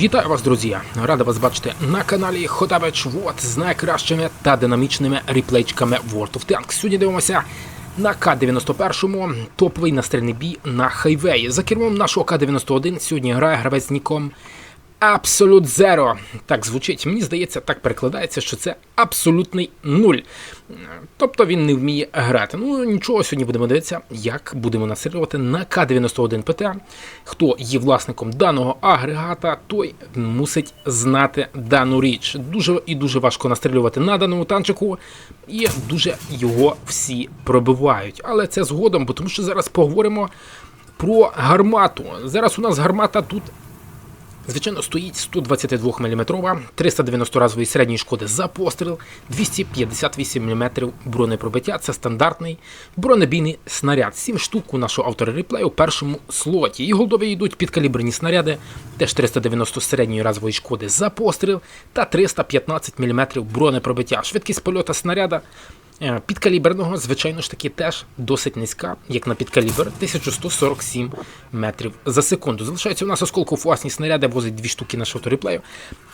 Вітаю вас, друзі! Рада вас бачити на каналі Хотабич Вот з найкращими та динамічними ріплейчками World of Tanks. Сьогодні дивимося на К-91 топовий настрільний бій на хайвеї. За кермом нашого К-91 сьогодні грає гравець ніком Absolute Zero. Так звучить. Мені здається, так перекладається, що це абсолютний нуль. Тобто він не вміє грати. Ну нічого, сьогодні будемо дивитися, як будемо насилювати на К-91 ПТ. Хто є власником даного агрегата, той мусить знати дану річ. Дуже і дуже важко настрілювати на даному танчику, і дуже його всі пробивають. Але це згодом, бо тому що зараз поговоримо про гармату. Зараз у нас гармата тут Звичайно, стоїть 122 мм, 390 разової середньої шкоди за постріл, 258 мм бронепробиття. Це стандартний бронебійний снаряд. 7 штук у нашого автора реплею у першому слоті. І голдові йдуть підкаліберні снаряди, теж 390 середньої разової шкоди за постріл та 315 мм бронепробиття. Швидкість польоту снаряда Підкаліберного, звичайно ж таки, теж досить низька, як на підкалібр, 1147 метрів за секунду. Залишається у нас осколку власні снаряди, возить дві штуки на шоторіплею,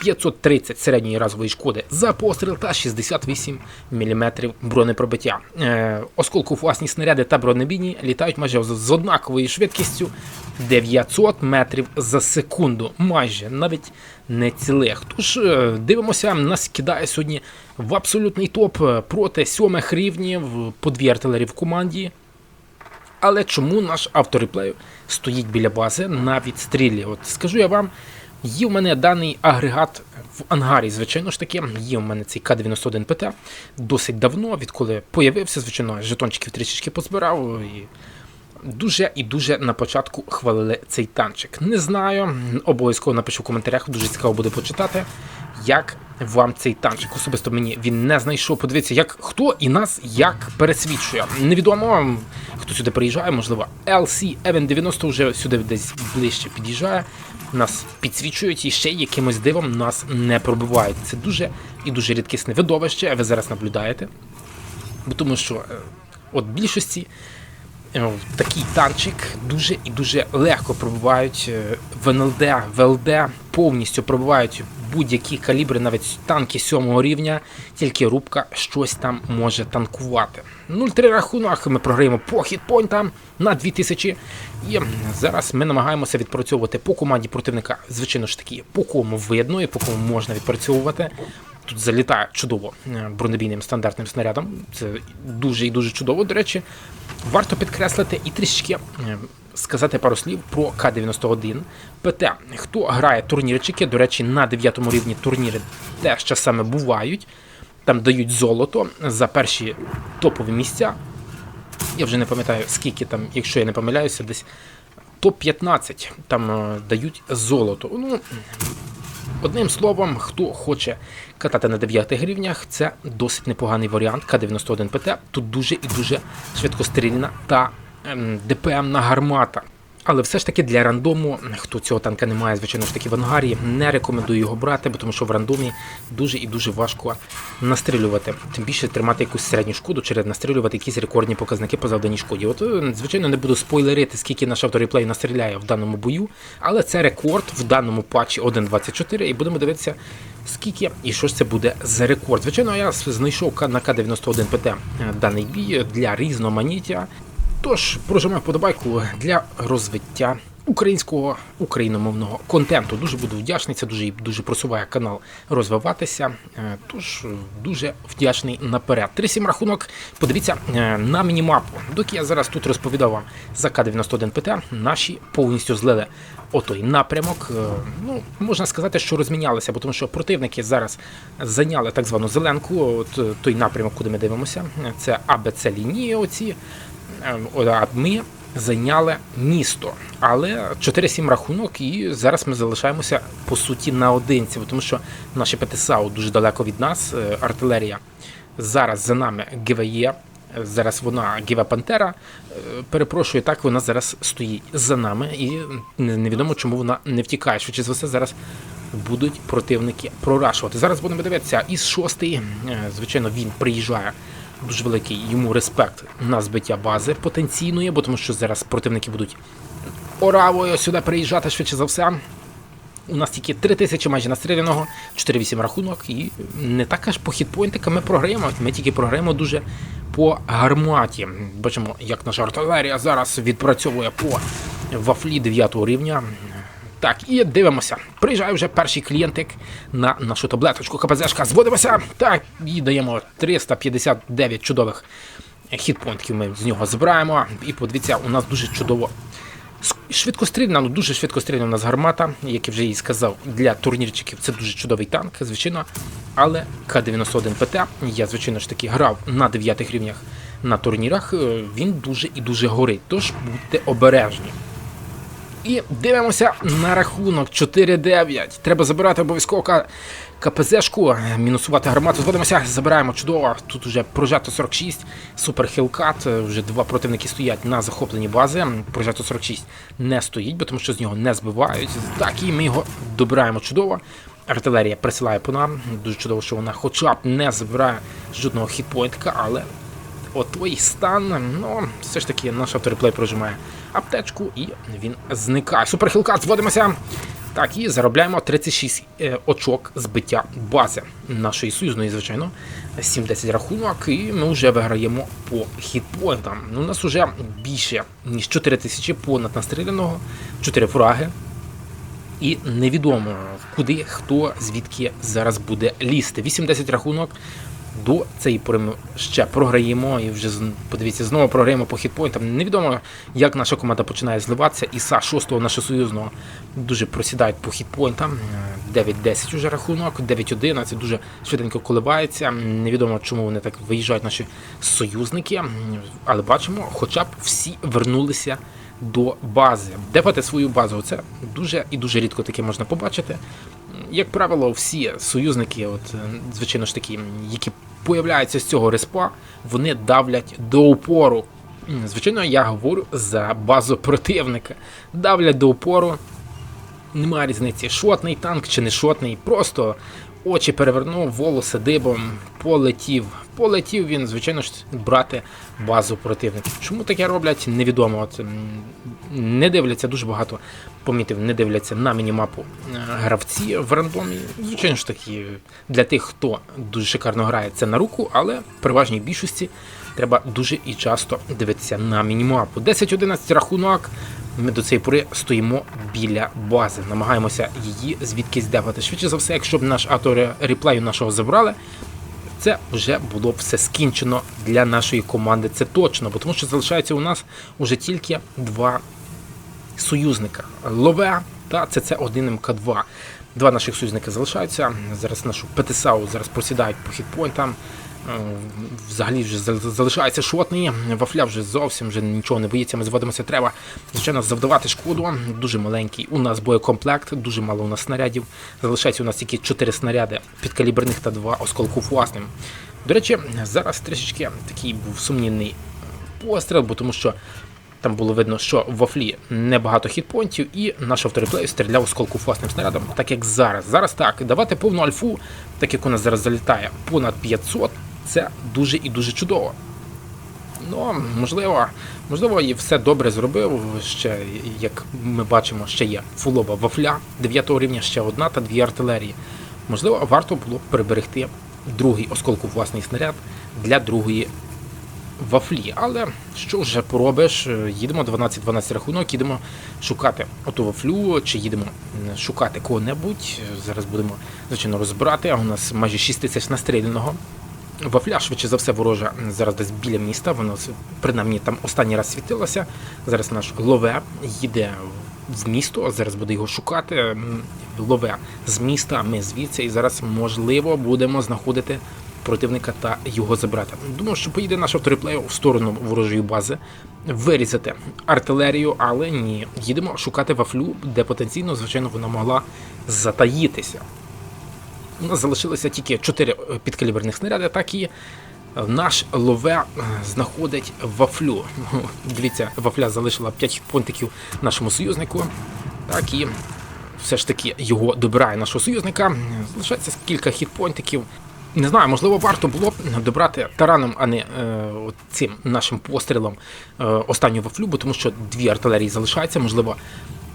530 середньої разової шкоди за постріл та 68 мм бронепробиття. Е, Осколку власні снаряди та бронебійні літають майже з однаковою швидкістю 900 метрів за секунду. Майже навіть не цілих. Тож е, дивимося, нас кидає сьогодні в абсолютний топ е, проти сьомих рівнів по дві артилерії в команді. Але чому наш автореплею стоїть біля бази на відстрілі? От скажу я вам, є в мене даний агрегат в ангарі, звичайно ж таки, є в мене цей К-91 ПТ досить давно, відколи появився, звичайно, жетончиків трішечки позбирав. І Дуже і дуже на початку хвалили цей танчик. Не знаю, обов'язково напишу в коментарях, дуже цікаво буде почитати, як вам цей танчик. Особисто мені він не знайшов. Подивіться, як хто і нас як пересвідчує. Невідомо, хто сюди приїжджає, можливо, LC Event 90 вже сюди десь ближче під'їжджає. Нас підсвічують і ще якимось дивом нас не пробивають. Це дуже і дуже рідкісне видовище, ви зараз наблюдаєте. Бо тому що е, от більшості е, такий танчик дуже і дуже легко пробивають е, в НЛД, в ЛД, повністю пробивають будь-які калібри, навіть танки сьомого рівня, тільки рубка щось там може танкувати. 0-3 рахунок, ми програємо по хітпойнтам на 2000. І зараз ми намагаємося відпрацьовувати по команді противника, звичайно ж таки, по кому видно і по кому можна відпрацьовувати. Тут залітає чудово е, бронебійним стандартним снарядом. Це дуже і дуже чудово. До речі, варто підкреслити і трішки е, сказати пару слів про К-91 ПТ. Хто грає турнірчики, до речі, на 9 рівні турніри теж часами бувають. Там дають золото за перші топові місця. Я вже не пам'ятаю, скільки там, якщо я не помиляюся, десь топ-15 там е, дають золото. Ну, Одним словом, хто хоче катати на 9 гривнях, це досить непоганий варіант К-91 ПТ. Тут дуже і дуже швидкострільна та ем, ДПМна гармата. Але все ж таки для рандому, хто цього танка не має, звичайно ж таки в ангарі, не рекомендую його брати, тому що в рандомі дуже і дуже важко настрілювати. Тим більше тримати якусь середню шкоду, чи настрілювати якісь рекордні показники по завданій шкоді. От, е, звичайно, не буду спойлерити, скільки наш автореплей настріляє в даному бою, але це рекорд в даному патчі 1.24, і будемо дивитися, скільки і що ж це буде за рекорд. Звичайно, я знайшов на К91 ПТ е, даний бій для різноманіття. Тож прожимаю вподобайку для розвиття українського україномовного контенту. Дуже буду вдячний. Це дуже дуже просуває канал розвиватися. Е, Тож дуже вдячний наперед. 3-7 рахунок. Подивіться е, на мінімапу. Доки я зараз тут розповідав вам за К91 ПТ, наші повністю злили отой напрямок. Е, Ну можна сказати, що розмінялися, бо тому що противники зараз зайняли так звану зеленку. От той напрямок, куди ми дивимося, це АБЦ лінії. Оці. А ми зайняли місто, але 4-7 рахунок, і зараз ми залишаємося по суті наодинці, тому що наші ПТСАУ дуже далеко від нас. е, Артилерія зараз за нами ГВЄ. Зараз вона Гіва Пантера. е, Перепрошую, так вона зараз стоїть за нами, і невідомо, чому вона не втікає. Швидше за все, зараз будуть противники прорашувати. Зараз будемо дивитися. Із шостий, е, звичайно, він приїжджає дуже великий йому респект на збиття бази потенційної, бо тому що зараз противники будуть оравою сюди приїжджати швидше за все. У нас тільки 3000 майже настріляного, 4-8 рахунок, і не так аж по хітпойнтикам ми програємо. Ми тільки програємо дуже по гарматі. Бачимо, як наша артилерія зараз відпрацьовує по вафлі 9 рівня. Так, і дивимося. Приїжджає вже перший клієнтик на нашу таблеточку КПЗшка. Зводимося. Так, і даємо 359 чудових хітпойнтів. Ми з нього збираємо. І подивіться, у нас дуже чудово. Швидкострільна, ну дуже швидкострільна у нас гармата, як я вже їй сказав, для турнірчиків це дуже чудовий танк, звичайно. Але К-91 ПТ, я, звичайно ж таки, грав на 9 рівнях на турнірах, е, він дуже і дуже горить. Тож будьте обережні. І дивимося на рахунок 4-9. Треба забирати обов'язково КПЗшку, мінусувати гармату. Зводимося, забираємо чудово. Тут вже прожето 46, супер хілкат. Вже два противники стоять на захопленій базі. Прожето 46 не стоїть, бо тому що з нього не збивають. Так, і ми його добираємо чудово. Артилерія присилає по нам. Дуже чудово, що вона хоча б не забирає жодного хітпойнтка, але от твій стан, ну, все ж таки наш авториплей прожимає аптечку і він зникає. Суперхілкат, зводимося. Так, і заробляємо 36 е, очок збиття бази нашої союзної, звичайно. 7-10 рахунок, і ми вже виграємо по хітпоінтам. Ну, У нас вже більше, ніж 4 тисячі понад настріляного, 4 фраги. І невідомо, куди, хто, звідки зараз буде лізти. 8-10 рахунок. До цієї пори ще програємо і вже подивіться, знову програємо по хітпойнтам. Невідомо, як наша команда починає зливатися. Іса 6-го нашого союзного дуже просідають по хітпойнтам. Е, 9-10 уже рахунок, 9-11 дуже швиденько коливається. Невідомо, чому вони так виїжджають наші союзники. Але бачимо, хоча б всі вернулися до бази. Депати свою базу. Це дуже і дуже рідко таке можна побачити. Як правило, всі союзники, от, е, звичайно ж такі, які появляються з цього респа, вони давлять до упору. Звичайно, я говорю за базу противника. Давлять до упору. Немає різниці, шотний танк чи не шотний, просто очі перевернув, волоси дибом, полетів. Полетів він, звичайно ж, брати базу противника. Чому таке роблять, невідомо. От, не дивляться дуже багато помітив, не дивляться на мінімапу е, гравці в рандомі. Звичайно ж таки, для тих, хто дуже шикарно грає, це на руку, але в переважній більшості треба дуже і часто дивитися на мінімапу. 10-11 рахунок. Ми до цієї пори стоїмо біля бази, намагаємося її звідкись девати. Швидше за все, якщо б наш автореплею нашого забрали, це вже було б все скінчено для нашої команди. Це точно, бо тому що залишається у нас уже тільки два союзника Лове та ЦЦ1 МК2. Два наших союзника залишаються. Зараз нашу ПТСАУ зараз просідають по хітпойнтам. Е, Взагалі вже залишається шотний. Вафля вже зовсім вже нічого не боїться. Ми зводимося. Треба звичайно завдавати шкоду. Дуже маленький. У нас боєкомплект, дуже мало у нас снарядів. Залишається у нас тільки 4 снаряди підкаліберних та 2 осколкофуасним. До речі, зараз трішечки такий був сумнівний постріл, бо тому що там було видно, що в вафлі небагато хітпонтів, і наш авториплей стріляв осколку власним снарядом, так як зараз. Зараз так, давати повну альфу, так як у нас зараз залітає понад 500, це дуже і дуже чудово. Ну, можливо, можливо, і все добре зробив. Ще, як ми бачимо, ще є фулова вафля 9 рівня, ще одна та дві артилерії. Можливо, варто було б приберегти другий осколку власний снаряд для другої вафлі. Але що вже поробиш? Їдемо 12-12 рахунок, їдемо шукати оту вафлю, чи їдемо шукати кого-небудь. Зараз будемо, звичайно, розбирати. А у нас майже 6 тисяч настріляного. Вафля, швидше за все, ворожа зараз десь біля міста. Вона с- принаймні там останній раз світилася. Зараз наш лове їде в місто. Зараз буде його шукати. Лове з міста, ми звідси, і зараз можливо будемо знаходити противника та його забрати. Думаю, що поїде наш автореплей в сторону ворожої бази, вирізати артилерію, але ні, їдемо шукати вафлю, де потенційно, звичайно, вона могла затаїтися. У нас залишилося тільки 4 підкаліберних снаряди, так і е, наш лове е, знаходить вафлю. Ну, Дивіться, вафля залишила 5 понтиків нашому союзнику. Так і все ж таки його добирає нашого союзника. Залишається кілька хітпойнтиків. Не знаю, можливо, варто було б добрати тараном, а не е, цим нашим пострілом е, останню вафлю, бо тому що дві артилерії залишаються. Можливо,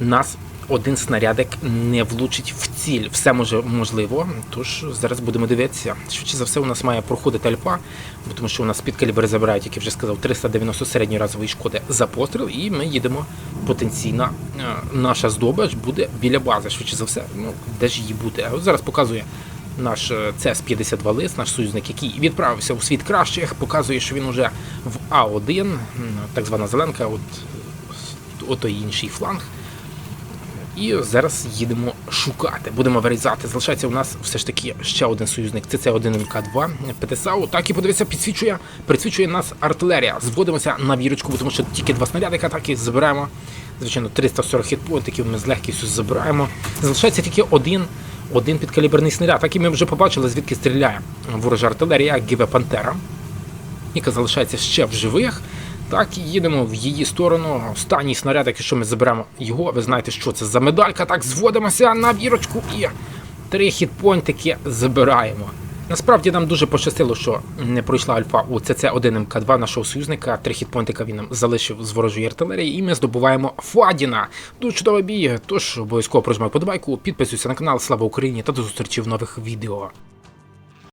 нас один снарядик не влучить в ціль. Все може можливо. Тож зараз будемо дивитися. Швидше за все, у нас має проходити альфа, бо тому що у нас під калібри забирають, як я вже сказав, 390 середньої разової шкоди за постріл, і ми їдемо потенційно. е, Наша здобич буде біля бази. Швидше за все, ну де ж її буде? От зараз показує. Наш е, ЦС-52 лист, наш союзник, який відправився у світ кращих, показує, що він уже в А1, так звана зеленка, от, ото інший фланг. І зараз їдемо шукати. Будемо вирізати. Залишається у нас все ж таки ще один союзник. Це 1 МК2 ПТСАУ. Так і подивіться, підсвічує, підсвічує нас артилерія. Зводимося на вірочку, тому що тільки два снарядика атаки забираємо. Звичайно, 340 хітпоінтиків ми з легкістю забираємо. Залишається тільки один. Один підкаліберний снаряд, так і ми вже побачили, звідки стріляє ворожа артилерія Гіве Пантера яка залишається ще в живих. Так, і їдемо в її сторону. Останній снаряд, якщо ми заберемо його, ви знаєте, що це за медалька. Так, зводимося на вірочку і три хітпойнтики забираємо. Насправді нам дуже пощастило, що не пройшла альфа у ЦЦ-1 МК2 нашого союзника. Три хітпойнтика він нам залишив з ворожої артилерії, і ми здобуваємо Фадіна. Дуже чудовий бій. Тож обов'язково прожимай подобайку, підписуйся на канал. Слава Україні та до зустрічі в нових відео.